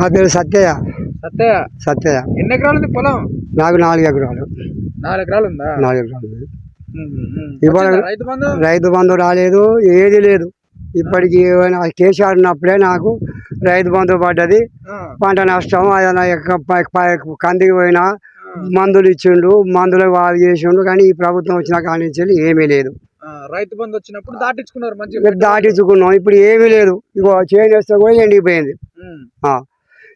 నా పేరు సత్యయ్య. సత్తయ్య సత్యయ్య. ఎన్ని ఎకరాలు ఉంది పొలం? నాకు నాలుగు ఎకరాలు. నాలుగు ఎకరాలు ఉందా నాలుగు ఎకరాలు. ఉంది. ఇవాళ- రైతు బంధు? రైతు బంధు రాలేదు ఏది లేదు. ఇప్పటికి ఏమైనా కేసీఆర్ ఉన్నప్పుడే నాకు రైతు బంధు పడ్డది. పంట నష్టం ఏదైనా కందికి పోయినా మందులు ఇచ్చిండు మందులు వాళ్ళు చేసిండు కానీ ఈ ప్రభుత్వం వచ్చిన కాడి నుంచి ఏమీ లేదు. రైతు బంధు వచ్చినప్పుడు దాటించుకున్నారు మంచిగా ఇక దాటించుకున్నాం ఇప్పుడు ఏమీ లేదు. ఇగో చేను వేస్తే కూడా ఎండిపోయింది.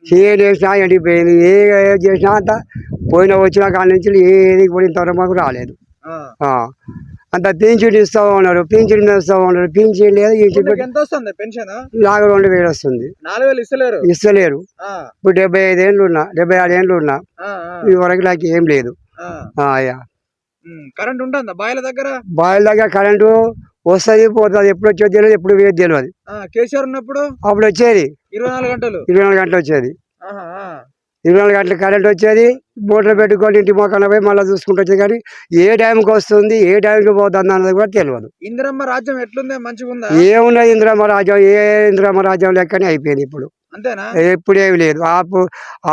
చేను వేసినా ఎండిపోయింది ఏ ఏ చేసినా అంత పోయిన వచ్చిన కాడి నుంచి ఏది కూడా ఇంతవరకు మాకు రాలేదు. అంత పింఛన్ ఇస్తూ ఉన్నారు పింఛన్ ఇస్తూ ఉన్నారు పింఛన్ లేదు నాకు రెండు వేలు వస్తుంది. ఇస్తలేరు? ఇప్పుడు డెబ్బై ఐదు ఏళ్ళు ఉన్నా డెబ్బై ఆరు ఏళ్ళు ఉన్నా ఈ వరకు నాకు ఏం లేదు. కరెంట్ ఉంటుందా బాయిల దగ్గర? బాయిల దగ్గర కరెంటు వస్తుంది పోతుంది ఎప్పుడు వచ్చేది తెలియదు ఎప్పుడు వేది తెలియదు కేసీఆర్ ఉన్నప్పుడు? అప్పుడు వచ్చేది. ఇరవై నాలుగు గంటలు? ఇరవై నాలుగు గంటలు వచ్చేది. ఇరవై నాలుగు గంటలు కరెంట్ వచ్చేది. మోటార్ పెట్టుకొని ఇంటి మొక్కన పోయి మళ్ళీ చూసుకుంటూ వచ్చేది కానీ ఏ టైంకి వస్తుంది ఏ టైంకి పోతుంది అన్నది కూడా తెలియదు. ఇందిరమ్మ రాజ్యం ఎట్లుంది? మంచిగా ఉందా? ఏమున్నది ఇందిరామ రాజ్యం ఏ ఇందిరామ రాజ్యం లెక్కనే అయిపోయింది ఇప్పుడు. అంతేనా? ఎప్పుడు ఏమి లేదు. అప్పుడు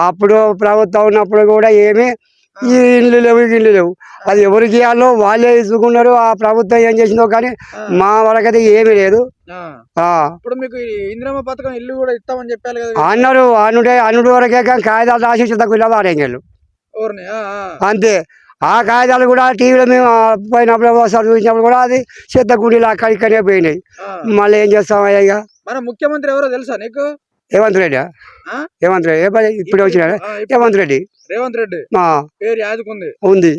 అప్పుడు ప్రభుత్వం ఉన్నప్పుడు కూడా ఏమీ ఈ ఇల్లు లేవు ఈ ఇల్లు లేవు. అది ఎవరికి ఇవ్వాలో వాళ్ళే ఇసుకున్నారు ఆ ప్రభుత్వం ఏం చేసిందో కానీ మా వరకైతే ఏమీ లేదు. ఇప్పుడు మీకు ఇందిరమ్మ పథకం ఇల్లు కూడా ఇస్తామని కదా అన్నారు అనుడే అనుడు వరకే కానీ కాగితాలు రాసి తక్కువ వారేంగళ్ళు. అంతే. ఆ కాగితాలు కూడా టీవీలో మేము పోయినప్పుడు ఒకసారి చూసినప్పుడు కూడా అది చెత్త గుండీలు అక్కడ ఇక్కడనే పోయినాయి. మళ్ళీ ఏం చేస్తాం అయ్యా మన ముఖ్యమంత్రి ఎవరో తెలుసా నీకు? రేవంత్ రెడ్డి? రేవంత్ రెడ్డి. ఇప్పుడు ఇప్పుడు రేవంత్ రెడ్డి. రేవంత్ రెడ్డి. పేరు యాదుకుంది. ఉంది.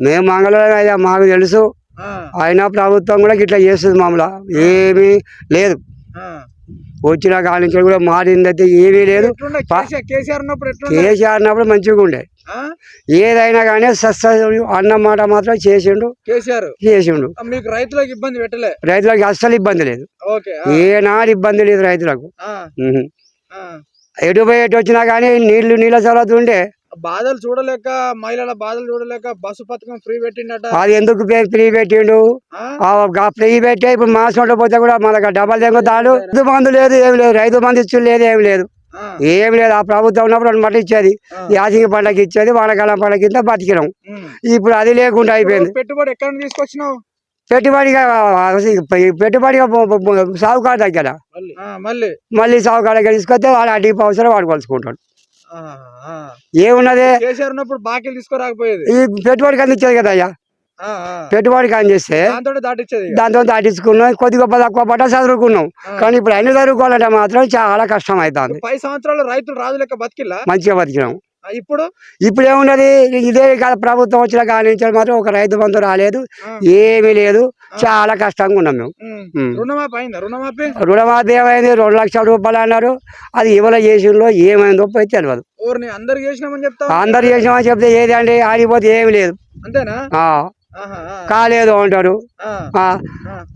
మేము మంగళవారం అయ్యా మాకు తెలుసు. ఆ, అయినా ప్రభుత్వం కూడా ఇట్లా చేస్తుంది మామూలు ఏమీ లేదు. వచ్చిన నుంచి కూడా మారింది అయితే ఏమీ లేదు. కేసీఆర్ ఉన్నప్పుడు మంచిగా ఉండే? ఏదైనా కానీ సస్త అన్న మాట మాత్రం చేసిండు. చేసిండు. మీకు రైతులకు ఇబ్బంది పెట్టలే? రైతులకు అస్సలు ఇబ్బంది లేదు. ఏనాడు ఇబ్బంది లేదు రైతులకు. ఎటు పోయి ఎటు వచ్చినా కానీ నీళ్ళు నీళ్ళ సవలత ఉండే. బాధలు చూడలేక మహిళల బాధలు చూడలేక బస్సు పథకం ఫ్రీ పెట్టిండట. అది ఎందుకు ఫ్రీ పెట్టిండు? ఫ్రీ పెట్టే ఇప్పుడు మాసం పోతే కూడా మనకు డబల్ తెగుతాడు రైతు బంధు లేదు ఏమి లేదు. రైతు బంధు ఇచ్చు లేదు ఏమి లేదు. ఏం లేదు. ఆ ప్రభుత్వం ఉన్నప్పుడు రెండు మట్టి ఇచ్చేది. యాసింగి పండగ ఇచ్చేది వానకాలం పండగ కింద బతికినాం. ఇప్పుడు అది లేకుండా అయిపోయింది. పెట్టుబడి ఎక్కడ తీసుకొచ్చినావు? పెట్టుబడిగా పెట్టుబడిగా సాగుకారు దగ్గర. మళ్ళీ. మళ్ళీ. సాగుకారు దగ్గర తీసుకొస్తే వాడు అడ్డీ అవసరం వాడు. ఏమున్నది? కేసీఆర్ ఉన్నప్పుడు బాకీలు తీసుకురాకపోయేది. ఈ పెట్టుబడికి అందించేది కదా అయ్యా? ఆ. పెట్టుబడికి అందిస్తే దాంతో దాటించుకున్నాం కొద్ది గొప్ప తక్కువ పడ్డ చదువుకున్నాం. కానీ ఇప్పుడు అన్ని చదువుకోవాలంటే మాత్రం చాలా కష్టం అవుతుంది పది సంవత్సరాలు రైతులు రాజు లెక్క బతికిల్లా? మంచిగా బతికినాం. ఇప్పుడు? ఇప్పుడు ఏమున్నది? ఇదే కాదు ప్రభుత్వం వచ్చిన కాడి నుంచి మాత్రం ఒక రైతు బంధు రాలేదు. ఏమీ లేదు. చాలా కష్టంగా ఉన్నాం మేము. రుణమాఫీ అయిందా? రుణమాఫీ? రుణమాఫీ ఏమైంది? రెండు లక్షల రూపాయలు అన్నారు. అది ఇవ్వలే చేసిందో ఏమైందో పోయి తెలియదు ఊరిని అందరు చేసినామని చెప్తా అందరు చేసినామని చెప్తే ఏది అంటే ఆడిపోతే ఏమి లేదు. అంతేనా? కాలేదు అంటారు.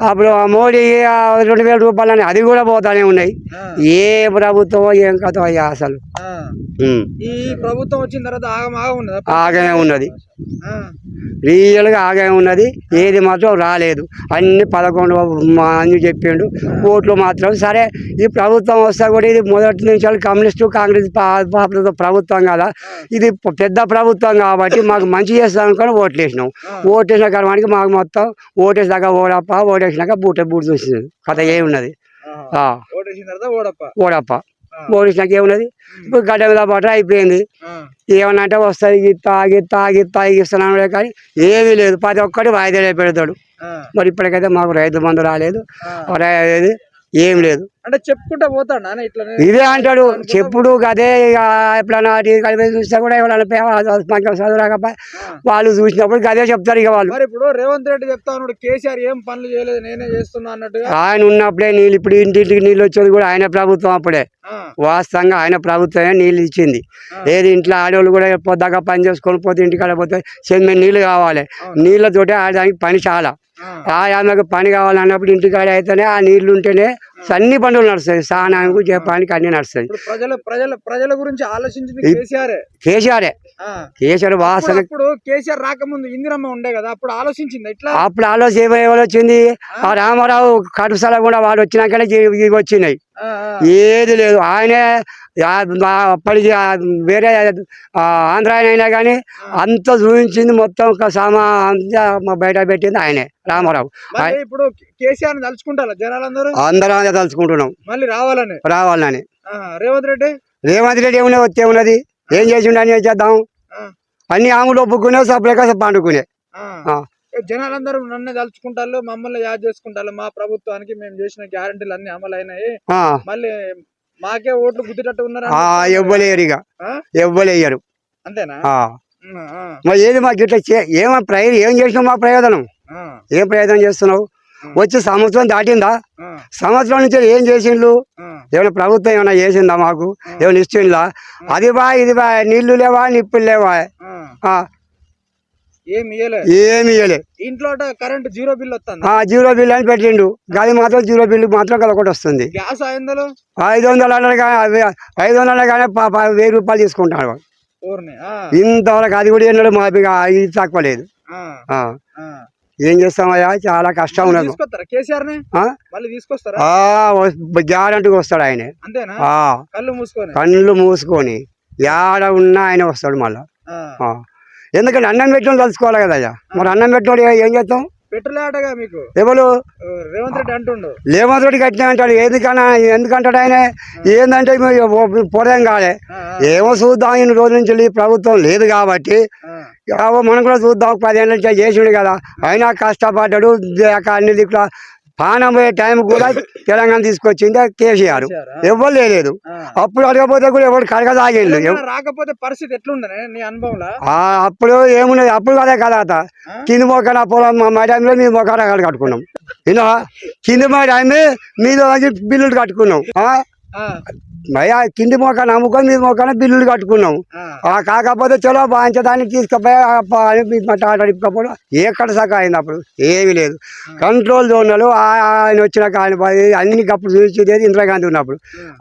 అప్పుడు మోడీ రెండు వేల రూపాయలు అని అది కూడా పోతానే ఉన్నాయి. ఏ ప్రభుత్వం ఏం కథ అయ్యా అసలు? ఈ ప్రభుత్వం వచ్చిన తర్వాత ఆగమే ఉన్నది. రియల్గా ఆగమే ఉన్నది. ఏది మాత్రం రాలేదు. అన్ని పదకొండు అన్ని చెప్పిండు. ఓట్లు మాత్రం సరే ఈ ప్రభుత్వం వస్తే కూడా ఇది మొదటి నుంచి కమ్యూనిస్టు కాంగ్రెస్ ప్రభుత్వం కదా. ఇది పెద్ద ప్రభుత్వం కాబట్టి మాకు మంచి చేస్తాం అనుకొని ఓట్లు వేసినాం. ఓటు వేసిన కారణానికి మాకు మొత్తం ఓటేసాక ఓడప్ప ఓటేసినాక బూట బూట చూసింది. కథ ఏమున్నది? ఓడప్ప. ఆ, ఓటేసినాక ఏమున్నది ఇప్పుడు గడ్డ మీద పాట అయిపోయింది. ఏమన్నా అంటే వస్తుంది గిత్తా గిత్తా గిత్తా ఇస్తున్నాను కానీ ఏమీ లేదు. ప్రతి ఒక్కటి వాయిదాలే పెడతాడు. మరి ఇప్పటికైతే మాకు రైతు బంధు రాలేదు. ఏం లేదు. అంటే చెప్పుకుంటా పోతాడు ఇదే అంటాడు. చెప్పుడు అదే ఇక ఎప్పుడైనా టీవీ కలిపి చూస్తే కూడా ఎవరైనా మంచిగా చదువురాకపోయి వాళ్ళు చూసినప్పుడు అదే చెప్తారు ఇక వాళ్ళు. ఇప్పుడు రేవంత్ రెడ్డి చెప్తా ఉన్నాడు కేసీఆర్ ఏం పనులు చేయలేదు నేనే చేస్తున్నా అన్నట్టుగా. ఆయన ఉన్నప్పుడే నీళ్ళు ఇప్పుడు ఇంటింటికి నీళ్ళు వచ్చేది కూడా ఆయన ప్రభుత్వం అప్పుడే. వాస్తవంగా ఆయన ప్రభుత్వమే నీళ్ళు ఇచ్చింది. ఏది ఇంట్లో ఆడవాళ్ళు కూడా పొద్దాక పని చేసుకొని పోతే ఇంటికాడ పోతే చెమ్మె నీళ్ళు కావాలి. నీళ్ళతోటే ఆడడానికి పని చాలా. ఆ, పని కావాలన్నప్పుడు ఇంటికాడ అయితేనే ఆ నీళ్ళు ఉంటేనే అన్ని బండ్లు నడుస్తాయి. స్నానానికి చెప్పడానికి అన్ని నడుస్తాయి. ఇప్పుడు ప్రజల ప్రజల ప్రజల గురించి ఆలోచించింది కేసీఆర్. కేసీఆరే. కేసీఆర్ వాసన అప్పుడు కేసీఆర్ రాకముందు ఇందిరమ్మ ఉండే కదా అప్పుడు ఆలోచించింది ఎట్లా అప్పుడు ఆలోచన ఎవరు వచ్చింది. ఆ. రామారావు కడుపుసల కూడా వాడు వచ్చినాకనే ఇవి- వచ్చినాయి. ఏది లేదు. ఆయనే అప్పటి వేరే ఆంధ్ర ఆయన అయినా కానీ అంత చూపించింది మొత్తం సామా అంతా బయట పెట్టింది ఆయనే రామారావు. మరి ఇప్పుడు కేసీఆర్ తలుచుకుంటారా జనాలందరూ? అందరం తలుచుకుంటున్నాం. మళ్ళీ రావాలని? రావాలని. రేవంత్ రెడ్డి? రేవంత్ రెడ్డి ఏమున్నా వచ్చే ఉన్నది. ఏం చేసిండు అని ఏం చేద్దాం అన్ని ఆములు ఒప్పుకునే సపరేట్గా పండుకునే. జనాలందరూ నన్ను తలుచుకుంటారు మమ్మల్ని యాద్ చేసుకుంటారు. మా ప్రభుత్వానికి మేము చేసిన గ్యారంటీలు అన్ని అమలు అయినాయి మళ్ళీ మాకే ఓట్లు గుద్దిటట్టు ఉన్నారు ఆ, ఎవ్వలేరు ఇక. ఆ? ఎవ్వలేయరు. అంతేనా? మరి ఏది మాకు ఇట్లా ఏమ ప్రయోజనం ఏం చేసినావు మా ప్రయోజనం? ఏం ప్రయోజనం చేస్తున్నావు? వచ్చి సంవత్సరం దాటిందా? సంవత్సరం నుంచి ఏం చేసిండ్రు ఆ. ఏమైనా ప్రభుత్వం ఏమైనా చేసిందా మాకు? ఏమైనా ఇచ్చిందా అది బా ఇది బా నీళ్ళు లేవా నిప్పులు లేవా? ఏమి ఇవ్వలే ఇంట్లో కరెంట్ జీరో బిల్ వస్తుంది? ఆ జీరో బిల్ అని పెట్టిండు. గది మాత్రం జీరో బిల్ మాత్రం కదా ఒకటి వస్తుంది. ఐదు వందలు? అన్నారు కానీ ఐదు వందలు కానీ వెయ్యి రూపాయలు తీసుకుంటాడు ఇంతవరకు అది కూడా ఎన్నడూ మా ఇది తక్కువ లేదు. ఏం చేస్తామయ్యా? చాలా కష్టం ఉన్నది గ్యారంటీగా వస్తాడు ఆయన. కళ్ళు మూసుకొని. యాడ ఉన్నా ఆయన వస్తాడు మళ్ళా. ఎందుకంటే అన్నం పెట్టడం తలుచుకోవాలి కదా అయ్యా. మరి అన్నం పెట్టినోడు ఏ- చేస్తాం? మీకు? ఎవరు? రేవంత్ రెడ్డి అంటుండు. లేమంత్ రెడ్డి కట్టినా అంటాడు. ఎందుకన్నా? ఎందుకంటాడు ఆయన? ఏందంటే పొరం కాలే. ఏమో చూద్దాం ఇన్ని రోజుల నుంచి ఈ ప్రభుత్వం లేదు కాబట్టి. ఏవో మనం కూడా చూద్దాం పదిహేను నుంచి చేసిండు కదా. అయినా కష్టపడ్డాడు అన్ని దిక్కుల పానం పోయే టైం కూడా తెలంగాణ తీసుకొచ్చింది కేసీఆర్. ఎవ్వరు లేదు. అప్పుడు అడగపోతే కూడా ఎవరు కడగ తాగిండు తెలంగాణ రాకపోతే పరిస్థితి ఎట్లుండనే నీ అనుభవంలో? ఆ, అప్పుడు ఏమున్నది? అప్పుడు కదా కదా? కింది మొక్కన పొలం మా టైంలో మీ మొక్కన అక్కడ కట్టుకున్నాం. ఇలా కింది మా టైం మీద వచ్చి బిల్లులు కట్టుకున్నాం. భయ్యా కింది మొక్కన అమ్ముకొని మీద మొక్కన బిల్లులు కట్టుకున్నాం. కాకపోతే చలో బాగా తీసుకుపోయి ఎక్కడ సగం అయింది అప్పుడు? ఏమీ లేదు. కంట్రోల్ జోన్లు ఆయన వచ్చినాక ఆయన అన్ని అప్పుడు చూసేది ఇందిరాగాంధీ ఉన్నప్పుడు.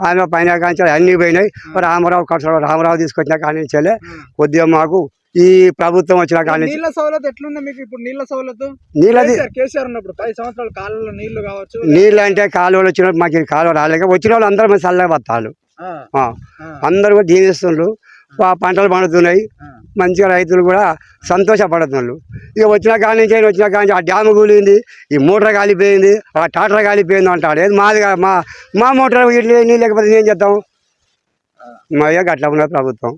ఆయన పైన కాంచాలు అన్ని పోయినాయి. రామారావు కట్ట రామారావు తీసుకొచ్చిన కాడి నుంచే కొద్దిగా మాకు ఈ ప్రభుత్వం వచ్చిన కాడి నుంచి. నీళ్ళ సౌలత్ ఎట్లుంది మీకు ఇప్పుడు నీళ్ళ సౌలత్? నీళ్ళది కేసీఆర్ ఉన్నప్పుడు పది సంవత్సరాలు కాలంలో నీళ్ళు కావచ్చు నీళ్ళు అంటే కాలువలు వచ్చినప్పుడు మాకు కాలువ రాలేక వచ్చిన వాళ్ళు అందరూ మంది చల్లగా బతాలు అందరూ కూడా దీనిస్తుండ్రు ప- పంటలు పండుతున్నాయి. మంచిగా రైతులు కూడా సంతోషపడుతున్నారు ఇక వచ్చిన కాడి నుంచి వచ్చిన కాడి నుంచి ఆ డ్యామ్ కూలింది ఈ మోటార్ కాలిపోయింది ఆ టాటర్ కాలిపోయింది అంటాడు ఏది మాది మా మా మోటార్ ఇట్లా నీళ్ళు లేకపోతే ఏం చేద్దాం? మా అట్లా ఉన్నది ప్రభుత్వం.